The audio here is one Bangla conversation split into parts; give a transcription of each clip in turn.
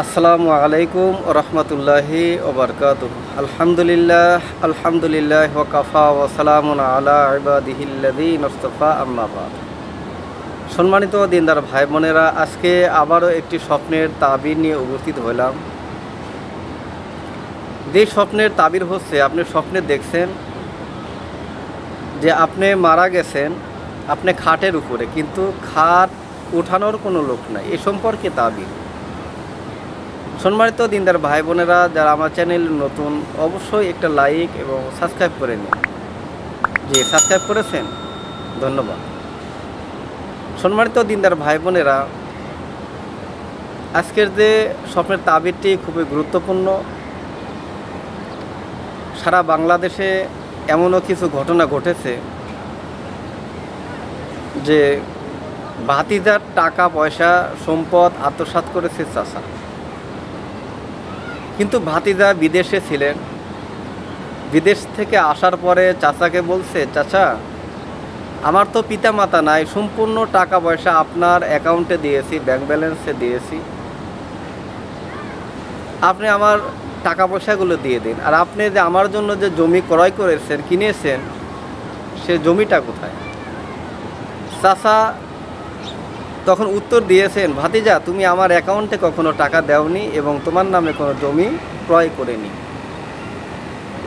আসসালামু আলাইকুম রহমতুল্লাহি ওবরকাত আলহামদুলিল্লাহ আলহামদুলিল্লাহ ওকাফা ওসালামুন আলা ইবাদিহিল্লাদি নস্তফা আম্মাবাদ সম্মানিত দিনদার ভাই বোনেরা আজকে আবারও একটি স্বপ্নের তাবির নিয়ে উপস্থিত হলাম যে স্বপ্নের তাবির হচ্ছে, আপনি স্বপ্নে দেখছেন যে আপনি মারা গেছেন, আপনি খাটের উপরে, কিন্তু খাট উঠানোর কোনো লোক নাই। এ সম্পর্কে তাবির। সম্মানিত দিনদার ভাই বোনেরা যারা আমার চ্যানেল নতুন, অবশ্যই একটা লাইক এবং সাবস্ক্রাইব করে নিন। যে সাবস্ক্রাইব করেছেন? ধন্যবাদ। সম্মানিত দিনদার ভাই বোনেরা আজকের যে স্বপ্নের তাবিরটি খুবই গুরুত্বপূর্ণ। সারা বাংলাদেশে এমনও কিছু ঘটনা ঘটেছে যে ভাতিজার টাকা পয়সা সম্পদ আত্মসাৎ করেছে চাষা কিন্তু ভাতিজা বিদেশে ছিলেন। বিদেশ থেকে আসার পরে চাচাকে বলছে, চাচা, আমার তো পিতা মাতা নাই, সম্পূর্ণ টাকা পয়সা আপনার অ্যাকাউন্টে দিয়েছি, ব্যাংক ব্যালেন্সে দিয়েছি। আপনি আমার টাকা পয়সাগুলো দিয়ে দিন। আর আপনি যে আমার জন্য যে জমি ক্রয় করেছেন, কিনেছেন, সে জমিটা কোথায়? চাচা তখন উত্তর দিয়েছেন, ভাতিজা, তুমি আমার অ্যাকাউন্টে কখনো টাকা দেওনি এবং তোমার নামে কোনো জমি ক্রয় করেনি।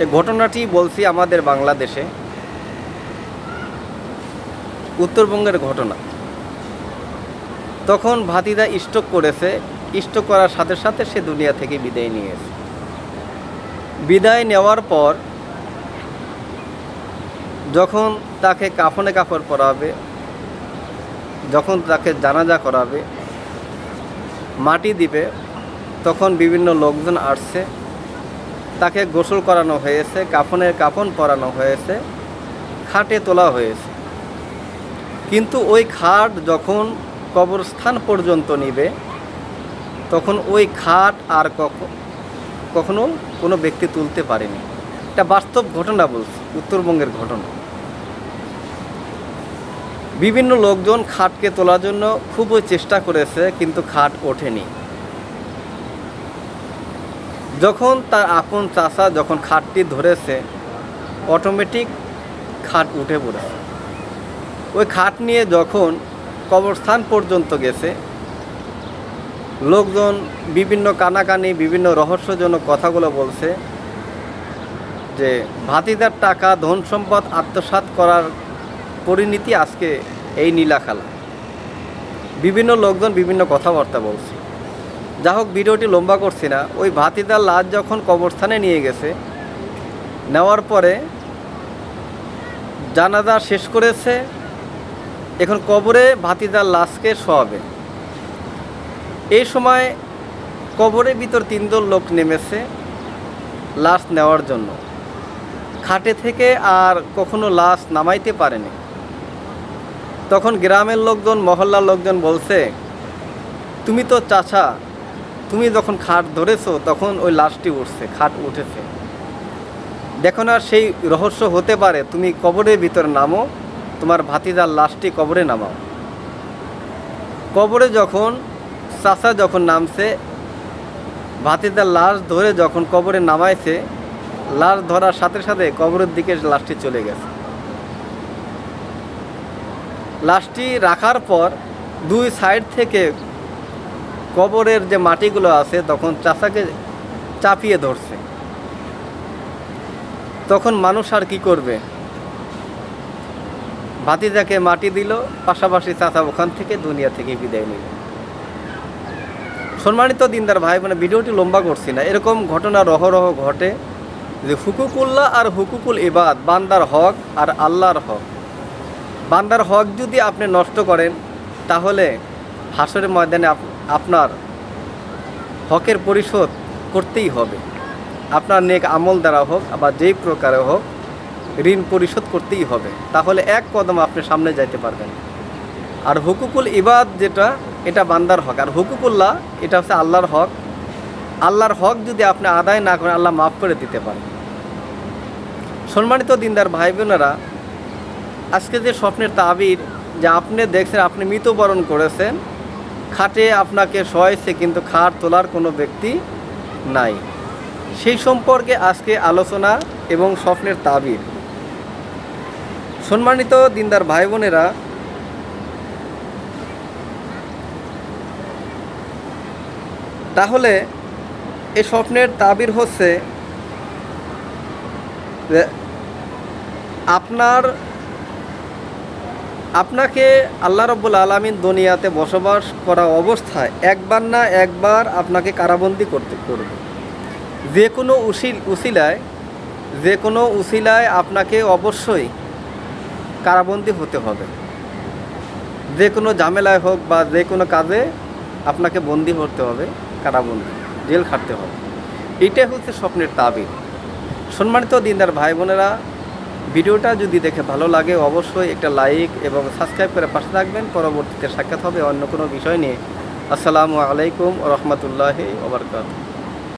এ ঘটনাটি বলছি আমাদের বাংলাদেশে। উত্তরবঙ্গের ঘটনা। তখন ভাতিদা স্টক করেছে, স্টক করার সাথে সাথে সে দুনিয়া থেকে বিদায় নিয়েছে। বিদায় নেওয়ার পর যখন তাকে কাফনে কাপড় পরাবে যখন তাকে জানাজা করাবে, মাটি দিবে, তখন বিভিন্ন লোকজন আসছে। তাকে গোসল করানো হয়েছে, কাফনের কাফন পরানো হয়েছে, খাটে তোলা হয়েছে। কিন্তু ওই খাট যখন কবরস্থান পর্যন্ত নিবে, তখন ওই খাট আর কখন কোনো ব্যক্তি তুলতে পারেনি। এটা বাস্তব ঘটনা বলছে, উত্তরবঙ্গের ঘটনা। বিভিন্ন লোকজন খাটকে তোলার জন্য খুবই চেষ্টা করেছে, কিন্তু খাট ওঠেনি। যখন তার আপন চাষা যখন খাটটি ধরেছে অটোমেটিক খাট উঠে পড়েছে। ওই খাট নিয়ে যখন কবরস্থান পর্যন্ত গেছে, লোকজন বিভিন্ন কানাকানি, বিভিন্ন রহস্যজনক কথাগুলো বলছে যে ভাতিদার টাকা ধন সম্পদ আত্মসাৎ করার পরিণতি আজকে এই নীলাখালা বিভিন্ন লোকজন বিভিন্ন কথাবার্তা বলছে। যা হোক, ভিডিওটি লম্বা করছি না। ওই ভাতিদার লাশ যখন কবরস্থানে নিয়ে গেছে, নেওয়ার পরে জানাজা শেষ করেছে। এখন কবরে ভাতিদার লাশকে শোয়াবে। এই সময় কবরের ভিতর তিনজন লোক নেমেছে লাশ নেওয়ার জন্য। খাটে থেকে আর কখনো লাশ নামাইতে পারেনি। তখন গ্রামের লোকজন, মহল্লার লোকজন বলছে, তুমি তো চাচা, তুমি যখন খাট ধরেছো তখন ওই লাশটি উঠছে, খাট উঠেছে। দেখো না সেই রহস্য হতে পারে, তুমি কবরের ভিতরে নামো, তোমার ভাতিজার লাশটি কবরে নামাও। কবরে যখন চাচা যখন নামছে, ভাতিজার লাশ ধরে যখন কবরে নামাইছে, লাশ ধরার সাথে সাথে কবরের দিকে লাশটি চলে গেছে। লাশটি রাখার পর দুই সাইড থেকে কবরের যে মাটিগুলো আছে তখন চাষাকে চাপিয়ে ধরছে। তখন মানুষ আর কি করবে? ভাতিজাকে মাটি দিল, পাশাপাশি চাচা ওখান থেকে দুনিয়া থেকে বিদায় নিল। সম্মানিত দিনদার ভাই মানে ভিডিওটি লম্বা করছি না। এরকম ঘটনা রহরহ ঘটে যে হুকুকুল্লাহ আর হুকুকুল ইবাদ, বান্দার হক আর আল্লাহর হক। বান্দার হক যদি আপনি নষ্ট করেন, তাহলে হাসরের ময়দানে আপনার হকের পরিশোধ করতেই হবে। আপনার নেক আমল দ্বারা হোক, আবার যেই প্রকারে হোক, ঋণ পরিশোধ করতেই হবে। তাহলে এক কদম আপনি সামনে যাইতে পারবেন। আর হুকুকুল ইবাদ যেটা, এটা বান্দার হক। আর হুকুকুল্লাহ, এটা হচ্ছে আল্লাহর হক। আল্লাহর হক যদি আপনি আদায় না করেন, আল্লাহ মাফ করে দিতে পারেন। সম্মানিত দিনদার ভাই বোনেরা আজকে যে স্বপ্নের তাবির যে আপনি দেখছেন, আপনি মৃত্যুবরণ করেছেন, খাটে আপনাকে শোয়াইছে কিন্তু খাট তোলার কোনো ব্যক্তি নাই। সেই সম্পর্কে আজকে আলোচনা এবং স্বপ্নের তাবির। সম্মানিত দিনদার ভাই বোনেরা তাহলে এই স্বপ্নের তাবির হচ্ছে আপনার আপনাকে আল্লাহ রব্বুল আলমিন দুনিয়াতে বসবাস করা অবস্থায় একবার না একবার আপনাকে কারাবন্দি করতে করবে। যে কোনো উসিল উসিলায় যে কোনো উসিলায় আপনাকে অবশ্যই কারাবন্দি হতে হবে। যে কোনো ঝামেলায় হোক বা যে কোনো কাজে আপনাকে বন্দি হতে হবে, কারাবন্দি, জেল খাটতে হবে। এটাই হচ্ছে স্বপ্নের তাবির। সম্মানিত দিনদার ভাই বোনেরা ভিডিওটা যদি দেখে ভালো লাগে, অবশ্যই একটা লাইক এবং সাবস্ক্রাইব করে পাশে থাকবেন। পরবর্তীতে সাক্ষাৎ হবে অন্য কোনো বিষয় নিয়ে। আসসালামু আলাইকুম রহমতুল্লাহি ওবরকাত।